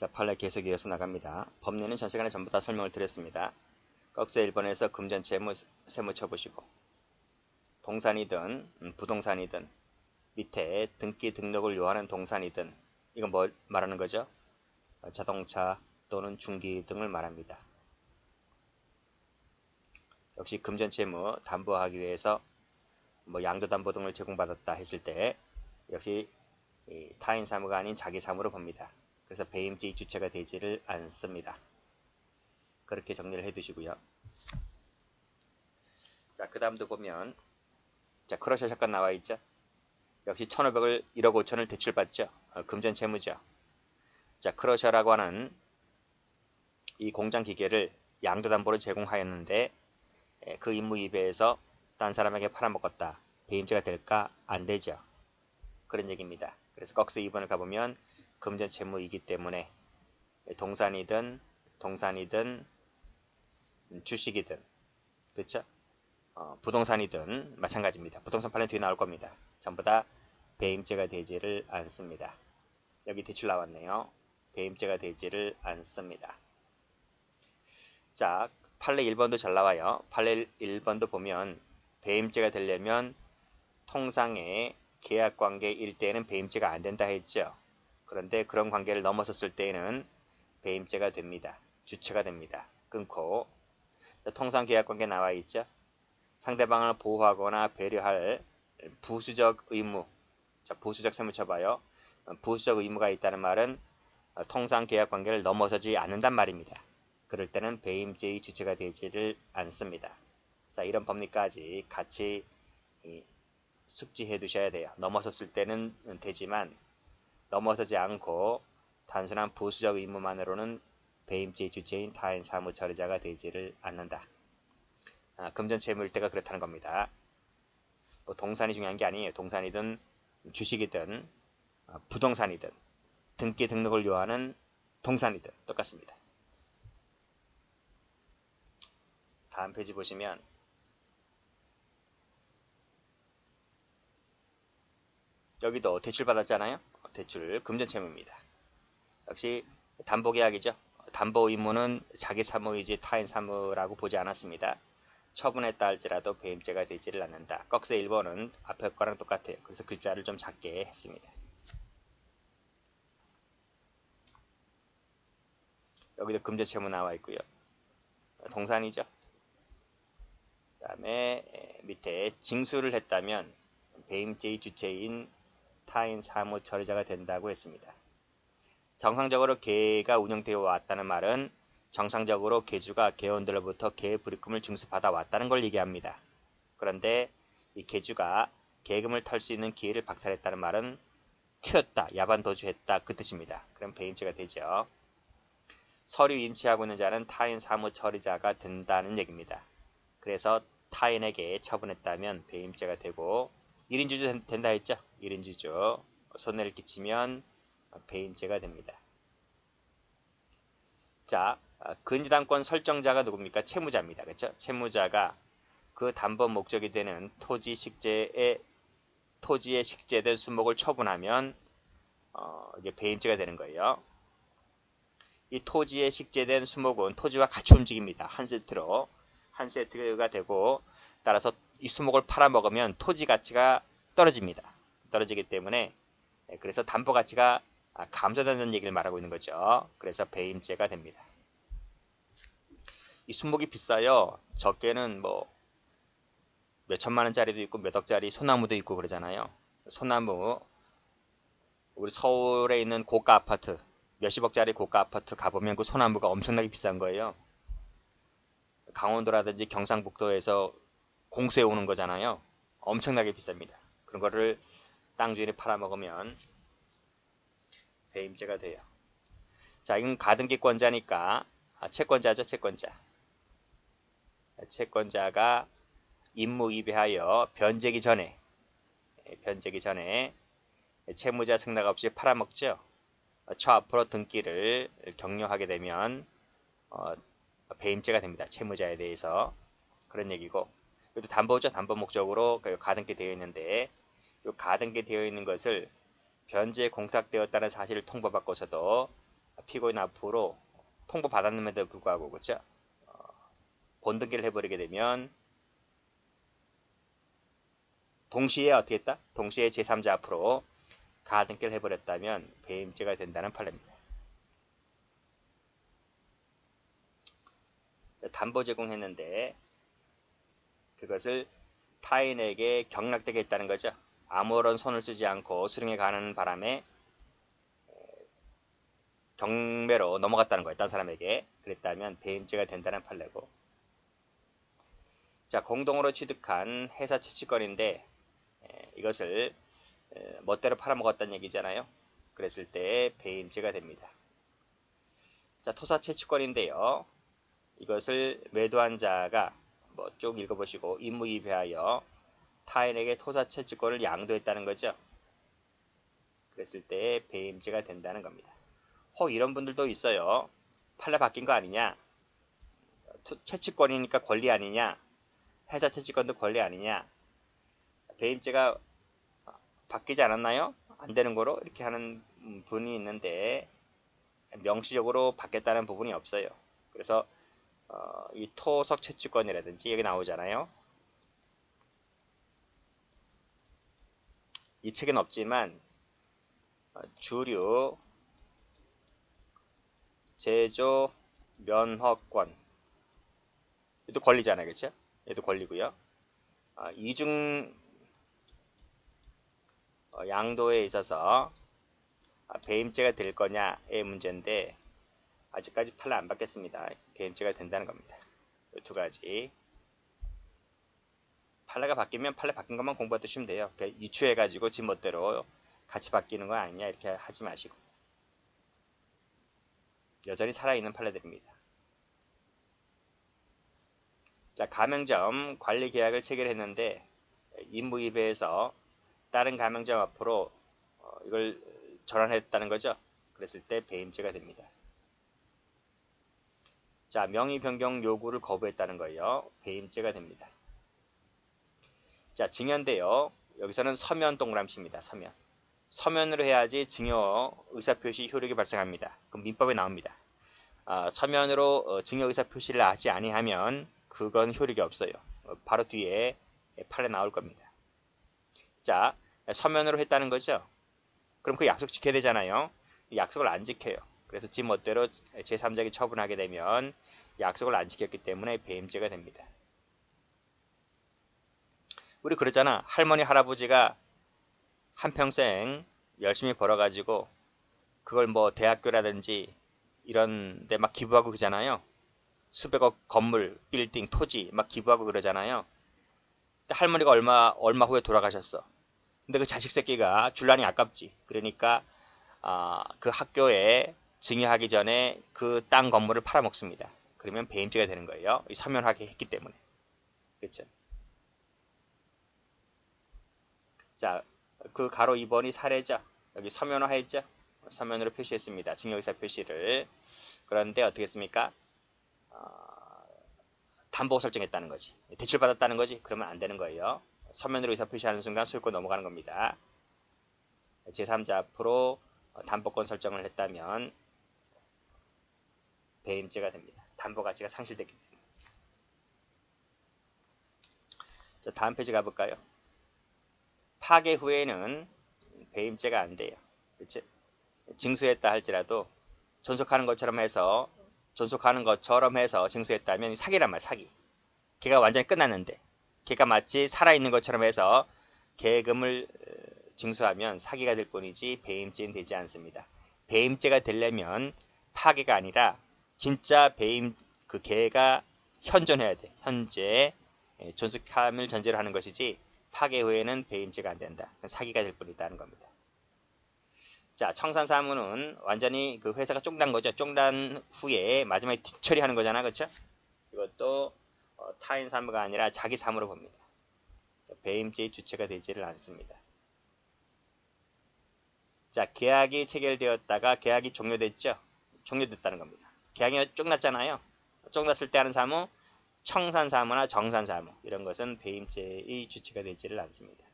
자, 판례 계속 이어서 나갑니다. 법리는 전 시간에 전부 다 설명을 드렸습니다. 꺽쇠 1번에서 금전 채무 세무 쳐보시고 동산이든 음, 부동산이든 밑에 등기 등록을 요하는 동산이든 이건 뭘 말하는 거죠? 어, 자동차 또는 중기 등을 말합니다. 역시 금전 채무 담보하기 위해서 뭐 양도담보 등을 제공받았다 했을 때 역시 타인 사무가 아닌 자기 사무로 봅니다. 그래서 배임죄의 주체가 되지를 않습니다. 그렇게 정리를 해 두시고요. 자, 그 다음도 보면 자, 크러셔 사건 나와 있죠. 역시 1500을 1억 5천을 대출받죠. 어, 금전 채무죠. 자, 크러셔라고 하는 이 공장 기계를 양도담보로 제공하였는데 그 임무 위배해서 딴 사람에게 팔아먹었다. 배임죄가 될까? 안 되죠. 그런 얘기입니다. 그래서 꺽스 2번을 가보면 금전 채무이기 때문에 동산이든 동산이든 주식이든 그렇죠? 어, 부동산이든 마찬가지입니다. 부동산 판례 뒤에 나올 겁니다. 전부 다 배임죄가 되지를 않습니다. 여기 대출 나왔네요. 배임죄가 되지를 않습니다. 자, 판례 1번도 잘 나와요. 판례 1번도 보면 배임죄가 되려면 통상의 계약 관계 일 때는 배임죄가 안 된다 했죠. 그런데 그런 관계를 넘어섰을 때에는 배임죄가 됩니다. 주체가 됩니다. 끊고 통상 계약 관계 나와 있죠. 상대방을 보호하거나 배려할 부수적 의무 자, 부수적 세무 쳐봐요. 부수적 의무가 있다는 말은 통상 계약 관계를 넘어서지 않는단 말입니다. 그럴 때는 배임죄의 주체가 되지를 않습니다. 자, 이런 법리까지 같이 숙지해 두셔야 돼요. 넘어섰을 때는 되지만 넘어서지 않고 단순한 부수적 의무만으로는 배임죄의 주체인 타인 사무 처리자가 되지를 않는다. 아, 금전 채무일 때가 그렇다는 겁니다. 뭐 동산이 중요한 게 아니에요. 동산이든 주식이든 어, 부동산이든 등기 등록을 요하는 동산이든 똑같습니다. 다음 페이지 보시면 여기도 대출 받았잖아요. 대출 금전채무입니다. 역시 담보계약이죠. 담보 의무는 자기 사무이지 타인 사무라고 보지 않았습니다. 처분했다 할지라도 배임죄가 되지를 않는다. 꺽쇠 1번은 앞에 거랑 똑같아요. 그래서 글자를 좀 작게 했습니다. 여기도 금전채무 나와 있고요. 동산이죠. 그 다음에 밑에 징수를 했다면 배임죄의 주체인 타인 사무 처리자가 된다고 했습니다. 정상적으로 개가 운영되어 왔다는 말은 정상적으로 개주가 개원들로부터 개 불입금을 징수받아 왔다는 걸 얘기합니다. 그런데 이 개주가 개금을 탈수 있는 기회를 박탈했다는 말은 튀었다, 야반 도주했다 그 뜻입니다. 그럼 배임죄가 되죠. 서류 임치하고 있는 자는 타인 사무 처리자가 된다는 얘기입니다. 그래서 타인에게 처분했다면 배임죄가 되고 1인 주주 된다 했죠? 1인 주주. 손해를 끼치면 배임죄가 됩니다. 자, 근저당권 설정자가 누굽니까? 채무자입니다. 그렇죠? 채무자가 그 담보 목적이 되는 토지 식재의 토지에 식재된 수목을 처분하면 어, 이제 배임죄가 되는 거예요. 이 토지에 식재된 수목은 토지와 같이 움직입니다. 한 세트로 한 세트가 되고 따라서 이 수목을 팔아먹으면 토지 가치가 떨어집니다. 떨어지기 때문에 예, 그래서 담보 가치가 감소된다는 얘기를 말하고 있는 거죠. 그래서 배임죄가 됩니다. 이 수목이 비싸요. 적게는 뭐 몇천만 원짜리도 있고 몇 억짜리 소나무도 있고 그러잖아요. 소나무 우리 서울에 있는 고가 아파트 몇십억짜리 고가 아파트 가보면 그 소나무가 엄청나게 비싼 거예요. 강원도라든지 경상북도에서 공수해 오는 거잖아요. 엄청나게 비쌉니다. 그런 거를 땅 주인이 팔아먹으면 배임죄가 돼요. 자, 이건 가등기권자니까 아, 채권자죠, 채권자. 채권자가 임무 위배하여 변제기 전에 예, 변제기 전에 채무자 승낙 없이 팔아먹죠. 저 앞으로 등기를 격려하게 되면 어, 배임죄가 됩니다. 채무자에 대해서 그런 얘기고 이것도 담보죠. 담보 목적으로 그 가등기 되어 있는데 이 가등기 되어 있는 것을 변제 공탁되었다는 사실을 통보받고서도 피고인 앞으로 통보 받았는데도 불구하고 그죠? 어, 본등기를 해버리게 되면 동시에 어떻게 했다? 동시에 제3자 앞으로 가등기를 해버렸다면 배임죄가 된다는 판례입니다. 담보 제공했는데 그것을 타인에게 경락되게 했다는 거죠. 아무런 손을 쓰지 않고 수령에 가는 바람에 경매로 넘어갔다는 거예요. 딴 사람에게. 그랬다면 배임죄가 된다는 판례고. 자, 공동으로 취득한 회사 채취권인데 이것을 멋대로 팔아먹었다는 얘기잖아요. 그랬을 때 배임죄가 됩니다. 자, 토사 채취권인데요. 이것을 매도한 자가 뭐 쭉 읽어보시고 임무이배하여 타인에게 토사 채취권을 양도했다는 거죠. 그랬을 때 배임죄가 된다는 겁니다. 혹 이런 분들도 있어요. 판례 바뀐 거 아니냐? 채취권이니까 권리 아니냐? 회사 채취권도 권리 아니냐? 배임죄가 바뀌지 않았나요? 안 되는 거로 이렇게 하는 분이 있는데 명시적으로 바뀌었다는 부분이 없어요. 그래서 어, 이 토석 채취권이라든지 여기 나오잖아요. 이 책은 없지만 어, 주류 제조 면허권 얘도 권리잖아요. 그렇죠? 얘도 권리고요. 어, 이중 어, 양도에 있어서 아, 배임죄가 될 거냐의 문제인데 아직까지 판례 안 받겠습니다. 배임죄가 된다는 겁니다. 두 가지. 판례가 바뀌면 판례 바뀐 것만 공부해 두시면 돼요. 유추해가지고 지 멋대로 같이 바뀌는 거 아니냐 이렇게 하지 마시고. 여전히 살아있는 판례들입니다. 자, 가맹점 관리 계약을 체결했는데 임무입에서 다른 가맹점 앞으로 어, 이걸 전환했다는 거죠. 그랬을 때 배임죄가 됩니다. 자, 명의 변경 요구를 거부했다는 거예요. 배임죄가 됩니다. 자, 증여인데요. 여기서는 서면 동그라미입니다. 서면. 서면으로 해야지 증여 의사표시 효력이 발생합니다. 그럼 민법에 나옵니다. 아, 서면으로 어, 증여 의사표시를 하지 아니하면 그건 효력이 없어요. 어, 바로 뒤에 판례 나올 겁니다. 자, 서면으로 했다는 거죠. 그럼 그 약속 지켜야 되잖아요. 약속을 안 지켜요. 그래서 지 멋대로 제3자에게 처분하게 되면 약속을 안 지켰기 때문에 배임죄가 됩니다. 우리 그러잖아. 할머니 할아버지가 한평생 열심히 벌어가지고 그걸 뭐 대학교라든지 이런 데 막 기부하고 그러잖아요. 수백억 건물, 빌딩, 토지 막 기부하고 그러잖아요. 할머니가 얼마 얼마 후에 돌아가셨어. 근데 그 자식 새끼가 줄라니 아깝지. 그러니까 아, 그 학교에 증여하기 전에 그 땅 건물을 팔아먹습니다. 그러면 배임죄가 되는 거예요. 서면하게 했기 때문에. 그렇죠? 자, 그 가로 2번이 사례죠. 여기 서면화 했죠. 서면으로 표시했습니다. 증여의사 표시를. 그런데 어떻게 했습니까? 어, 담보 설정했다는 거지. 대출받았다는 거지. 그러면 안 되는 거예요. 서면으로 의사 표시하는 순간 소유권 넘어가는 겁니다. 제3자 앞으로 담보권 설정을 했다면 배임죄가 됩니다. 담보 가치가 상실됐기 때문에. 자, 다음 페이지 가볼까요? 파괴 후에는 배임죄가 안 돼요. 그치? 징수했다 할지라도 존속하는 것처럼 해서 존속하는 것처럼 해서 징수했다면 사기란 말 사기. 걔가 완전히 끝났는데 걔가 마치 살아있는 것처럼 해서 계금을 어, 징수하면 사기가 될 뿐이지 배임죄는 되지 않습니다. 배임죄가 되려면 파괴가 아니라 진짜 배임 그 개가 현존해야 돼. 현재 예, 존속함을 전제로 하는 것이지 파괴 후에는 배임죄가 안 된다. 사기가 될 뿐이다는 겁니다. 자, 청산 사무는 완전히 그 회사가 쫑난 거죠. 쫑난 후에 마지막에 뒤처리하는 거잖아. 그렇죠? 이것도 어, 타인 사무가 아니라 자기 사무로 봅니다. 배임죄의 주체가 되지를 않습니다. 자, 계약이 체결되었다가 계약이 종료됐죠? 종료됐다는 겁니다. 계약이 쪽났잖아요. 쪽났을 때 하는 사무, 청산사무나 정산사무 이런 것은 배임죄의 주체가 되지를 않습니다.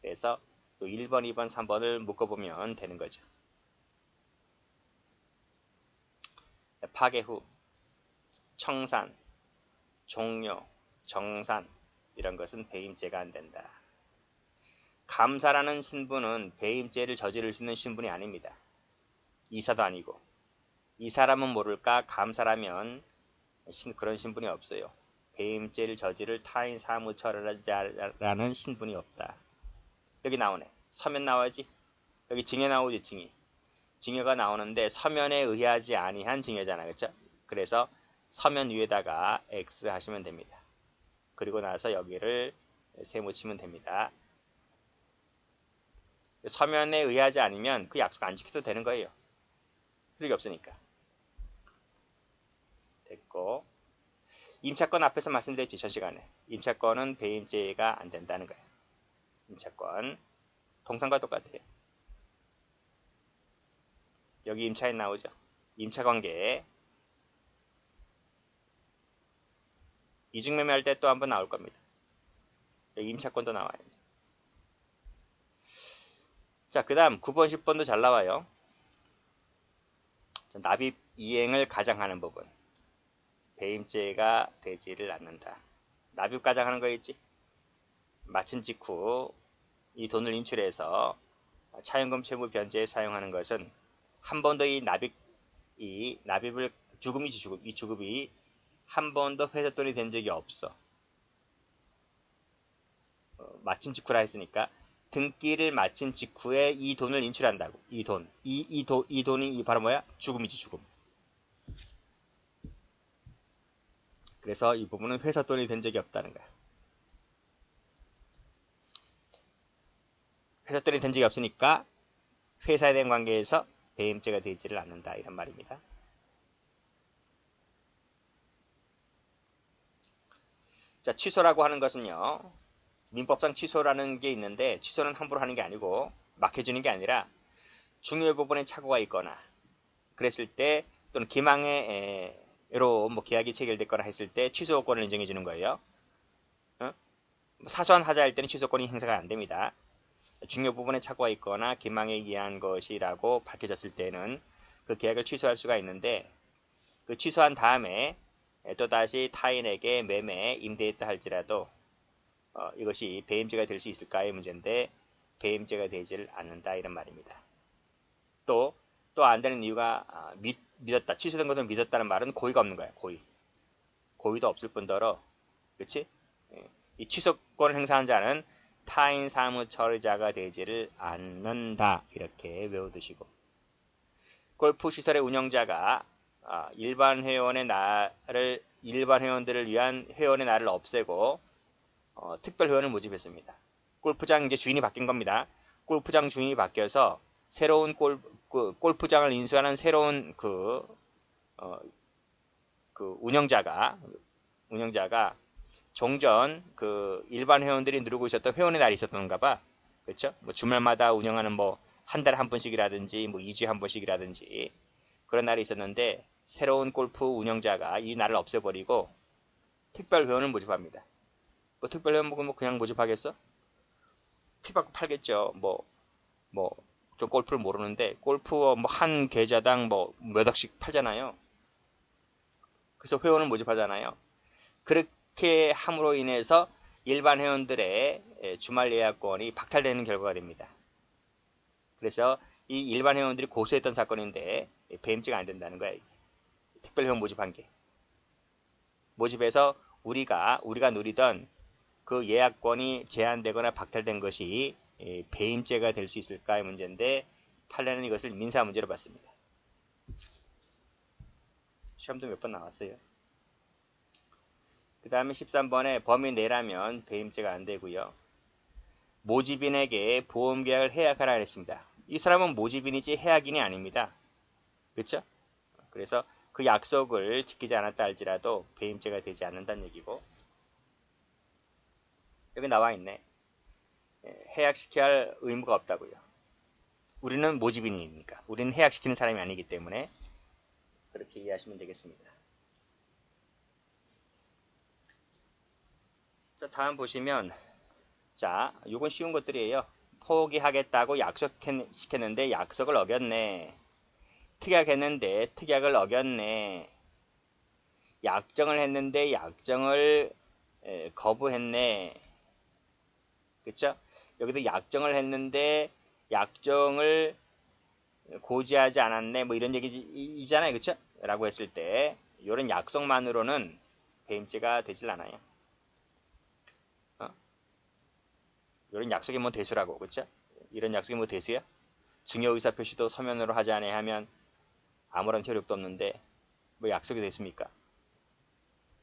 그래서 또 1번, 2번, 3번을 묶어보면 되는 거죠. 파괴 후, 청산, 종료, 정산 이런 것은 배임죄가 안 된다. 감사라는 신분은 배임죄를 저지를 수 있는 신분이 아닙니다. 이사도 아니고 이 사람은 모를까 감사라면 그런 신분이 없어요. 배임죄를 저지를 타인 사무처라는 신분이 없다. 여기 나오네. 서면 나와야지. 여기 징해 나오지 징해. 징해가 나오는데 서면에 의하지 아니한 징해잖아. 그렇죠? 그래서 서면 위에다가 X 하시면 됩니다. 그리고 나서 여기를 세모 치면 됩니다. 서면에 의하지 않으면 그 약속 안 지켜도 되는 거예요. 필요가 없으니까. 됐고 임차권 앞에서 말씀드렸지 전 시간에 임차권은 배임죄가 안 된다는 거예요. 임차권 동상과 똑같아요. 여기 임차인 나오죠. 임차관계 이중매매 할 때 또 한 번 나올 겁니다. 여기 임차권도 나와요. 자, 그 다음 9번, 10번도 잘 나와요. 납입 이행을 가장하는 부분. 배임죄가 되지를 않는다. 납입 가장하는 거겠지? 마친 직후 이 돈을 인출해서 차용금 채무 변제에 사용하는 것은 한번더이 납입, 이 납입을 주금이지 주금, 이 주급이 한 번도 회사돈이 된 적이 없어. 어, 마친 직후라 했으니까 등기를 마친 직후에 이 돈을 인출한다고. 이 돈. 이, 이, 도, 이 돈이 이 바로 뭐야? 죽음이지, 죽음. 그래서 이 부분은 회사 돈이 된 적이 없다는 거야. 회사 돈이 된 적이 없으니까 회사에 대한 관계에서 배임죄가 되지를 않는다. 이런 말입니다. 자, 취소라고 하는 것은요. 민법상 취소라는 게 있는데 취소는 함부로 하는 게 아니고 막혀주는 게 아니라 중요 부분에 착오가 있거나 그랬을 때 또는 기망에 로뭐 계약이 체결됐거나 했을 때 취소권을 인정해 주는 거예요. 어? 뭐 사소한 하자일 때는 취소권이 행사가 안 됩니다. 중요 부분에 착오가 있거나 기망에 의한 것이라고 밝혀졌을 때는 그 계약을 취소할 수가 있는데 그 취소한 다음에 또다시 타인에게 매매 임대했다 할지라도 어, 이것이 배임죄가 될 수 있을까의 문제인데 배임죄가 되질 않는다 이런 말입니다. 또 또 안 되는 이유가 아, 믿, 믿었다 취소된 것을 믿었다는 말은 고의가 없는 거야 고의 고의도 없을 뿐더러 그렇지 예. 이 취소권을 행사한 자는 타인 사무 처리자가 되지를 않는다 이렇게 외워두시고 골프 시설의 운영자가 아, 일반 회원의 날을 일반 회원들을 위한 회원의 날을 없애고 어, 특별 회원을 모집했습니다. 골프장 이제 주인이 바뀐 겁니다. 골프장 주인이 바뀌어서 새로운 골, 그, 골프장을 인수하는 새로운 그, 어, 그 운영자가 운영자가 종전 그 일반 회원들이 누르고 있었던 회원의 날이 있었던가 봐. 그렇죠? 뭐 주말마다 운영하는 뭐 한 달에 한 번씩이라든지 뭐 2주에 한 번씩이라든지 그런 날이 있었는데 새로운 골프 운영자가 이 날을 없애버리고 특별 회원을 모집합니다. 뭐 특별히 뭐 그냥 모집하겠어? 피 받고 팔겠죠. 뭐, 뭐, 좀 골프를 모르는데, 골프 뭐 한 계좌당 뭐 몇 억씩 팔잖아요. 그래서 회원을 모집하잖아요. 그렇게 함으로 인해서 일반 회원들의 주말 예약권이 박탈되는 결과가 됩니다. 그래서 이 일반 회원들이 고소했던 사건인데 배임죄가 안 된다는 거야. 특별 회원 모집한 게. 모집해서 우리가 우리가 누리던 그 예약권이 제한되거나 박탈된 것이 배임죄가 될 수 있을까의 문제인데 판례는 이것을 민사 문제로 봤습니다. 시험도 몇 번 나왔어요. 그 다음에 13번에 범위 내라면 배임죄가 안 되고요. 모집인에게 보험계약을 해약하라 했습니다. 이 사람은 모집인이지 해약인이 아닙니다. 그렇죠? 그래서 그 약속을 지키지 않았다 할지라도 배임죄가 되지 않는다는 얘기고 여기 나와 있네. 예, 해약시켜야 할 의무가 없다고요. 우리는 모집인이니까. 우리는 해약시키는 사람이 아니기 때문에 그렇게 이해하시면 되겠습니다. 자, 다음 보시면 자, 요건 쉬운 것들이에요. 포기하겠다고 약속시켰는데 약속을 어겼네. 특약했는데 특약을 어겼네. 약정을 했는데 약정을 에, 거부했네. 그쵸? 여기도 약정을 했는데 약정을 고지하지 않았네. 뭐 이런 얘기잖아요. 그쵸? 라고 했을 때 이런 약속만으로는 배임죄가 되질 않아요. 어? 이런 약속이 뭐 대수라고. 그쵸? 이런 약속이 뭐 대수야? 증여 의사 표시도 서면으로 하지 않아야 하면 아무런 효력도 없는데 뭐 약속이 됐습니까?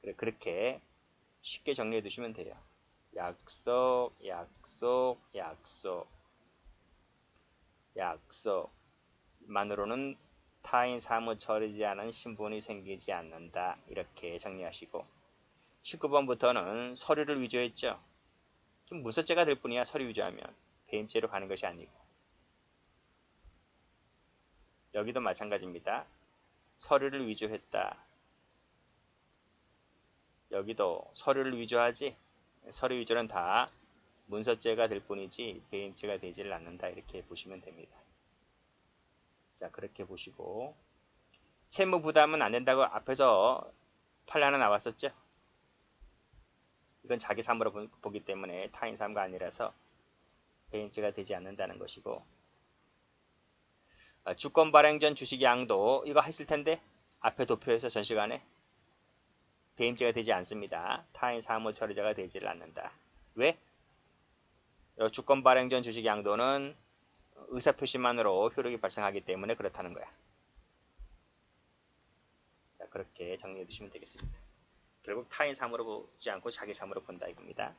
그래 그렇게 쉽게 정리해 두시면 돼요. 약속, 약속, 약속, 약속만으로는 타인 사무 처리지 않은 신분이 생기지 않는다. 이렇게 정리하시고 19번부터는 서류를 위조했죠. 무서죄가 될 뿐이야 서류 위조하면 배임죄로 가는 것이 아니고 여기도 마찬가지입니다. 서류를 위조했다. 여기도 서류를 위조하지 서류 위조는 다 문서죄가 될 뿐이지 배임죄가 되지를 않는다. 이렇게 보시면 됩니다. 자 그렇게 보시고. 채무 부담은 안 된다고 앞에서 판례 하나 나왔었죠. 이건 자기 삶으로 보기 때문에 타인 삶과 아니라서 배임죄가 되지 않는다는 것이고. 아, 주권 발행 전 주식 양도 이거 했을 텐데? 앞에 도표에서 전 시간에 배임죄가 되지 않습니다. 타인 사무 처리자가 되지를 않는다. 왜? 주권 발행 전 주식 양도는 의사표시만으로 효력이 발생하기 때문에 그렇다는 거야. 자, 그렇게 정리해 두시면 되겠습니다. 결국 타인 사무로 보지 않고 자기 사무로 본다 이겁니다.